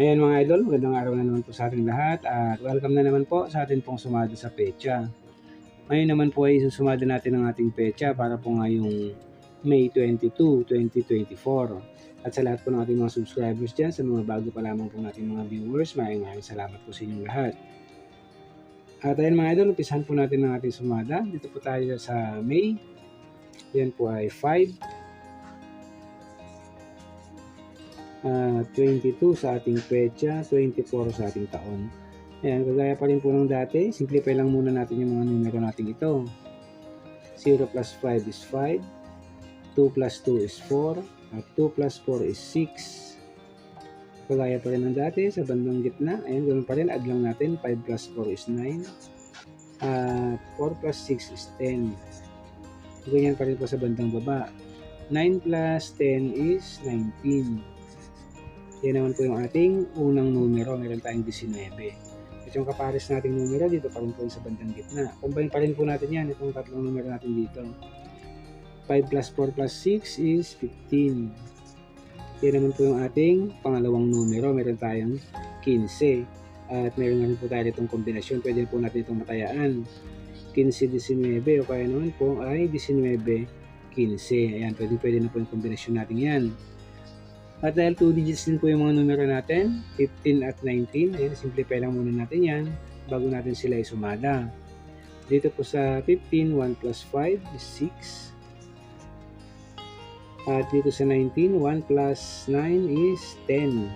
Ayan mga idol, magandang araw na naman po sa ating lahat at welcome na naman po sa atin pong sumada sa pecha. Ngayon naman po ay susumada natin ang ating pecha para po ngayong May 22, 2024. At sa lahat po ng ating mga subscribers dyan, sa mga bago pa lamang po nating mga viewers, maraming maraming salamat po sa inyong lahat. At ayan mga idol, umpisahan po natin ang ating sumada. Dito po tayo sa May. Yan po ay 5, ah, 22 sa ating pecha, 24 sa ating taon. Ayan, kagaya pa rin po ng dati, simplify lang muna natin yung mga numero natin ito. 0 plus 5 is 5, 2 plus 2 is 4, at 2 plus 4 is 6. Kagaya pa rin ng dati, sa bandang gitna, ayan, ganoon pa rin, add lang natin, 5 plus 4 is 9, at 4 plus 6 is 10. Ganyan pa rin po sa bandang baba. 9 plus 10 is 19. Yan naman po yung ating unang numero. Meron tayong 19. At yung kapares nating numero dito pa rin po sa bandang gitna. Combine pa rin po natin yan. Itong tatlong numero natin dito. 5 plus 4 plus 6 is 15. Yan naman po yung ating pangalawang numero. Meron tayong 15. At meron na rin po tayo itong kombinasyon. Pwede po natin itong matayaan. 15-19 o kaya naman po ay 19-15. Ayan, pwede, pwede na po yung kombinasyon natin yan. At dahil 2 digits din po yung mga numero natin, 15 at 19, ayan, simplify lang muna natin yan bago natin sila isumada. Dito po sa 15, 1 plus 5 is 6. At dito sa 19, 1 plus 9 is 10.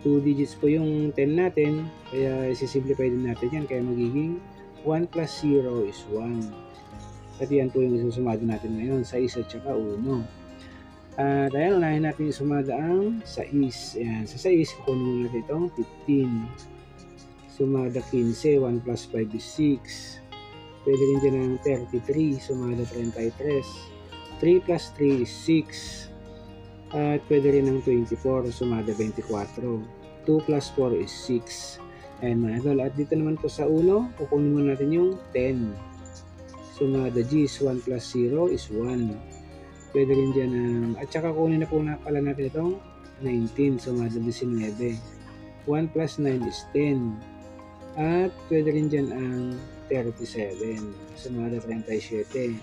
2 digits po yung 10 natin, kaya isisimplify din natin yan, kaya magiging 1 plus 0 is 1. At yan po yung isusumada natin ngayon, 6 at saka 1. At ayan, unahin natin yung sumada ang 6. Ayan, sa 6, kukunin natin itong 15. Sumada 15, 1 plus 5 is 6. Pwede rin dyan ang 33, sumada 33. 3 plus 3 is 6. At pwede rin ang 24, sumada 24. 2 plus 4 is 6. Ayan mga idol. At dito naman po sa 1, kukunin muna natin yung 10. Sumada G is 1 plus 0 is 1 pwede rin dyan ang, at saka kunin na po na pala natin itong 19, sumada 19. 1 plus 9 is 10. At pwede rin dyan ang 37, sumada 37.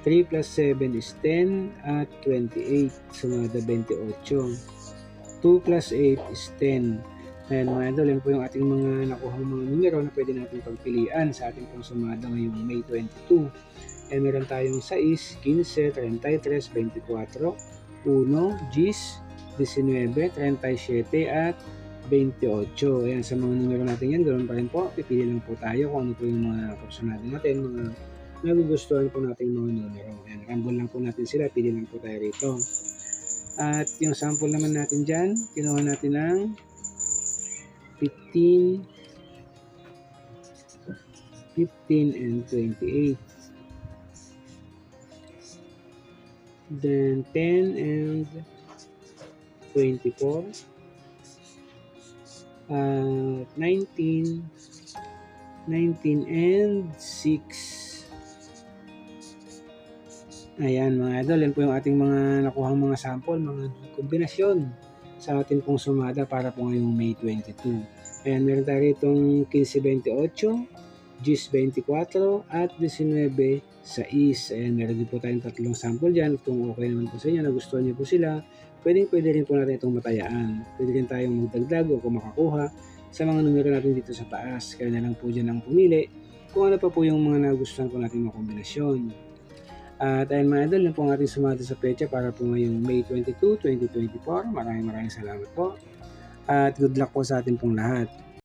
3 plus 7 is 10 at 28, sumada 28. 2 plus 8 is 10. Ayan mga idol, yan po yung ating mga nakuha mga numero na pwede natin pagpilian sa ating pong sumada ngayong May 22 eh meron tayong 6, 15, 33, 24, 1, Gis, 19, 37 at 28. Ayan, sa mga numero natin yan, ganoon pa rin po. Pipili lang po tayo kung ano po yung mga personality natin, mga nagugustuhan po natin mga numero. Ayan, rambol lang po natin sila, pili lang po tayo rito. At yung sample naman natin dyan, kinuha natin ng 15, 15 and 28. then 10 and 24 uh, 19 19 and 6 ayan mga idol yan po yung ating mga nakuhang mga sample mga kombinasyon sa ating pong sumada para po ngayong May 22 ayan meron tayo itong 1528 Gis 24 at 19 sa is. Ayan, meron din po tayong tatlong sample dyan. Kung okay naman po sa inyo, nagustuhan niyo po sila, pwedeng pwede rin po natin itong matayaan. Pwede rin tayong magdagdag o kung makakuha sa mga numero natin dito sa taas. Kaya na lang po dyan ang pumili kung ano pa po yung mga nagustuhan po natin mga kombinasyon. At ayun mga idol, yan po ang ating sumati sa pecha para po ngayong May 22, 2024. Maraming maraming salamat po. At good luck po sa ating pong lahat.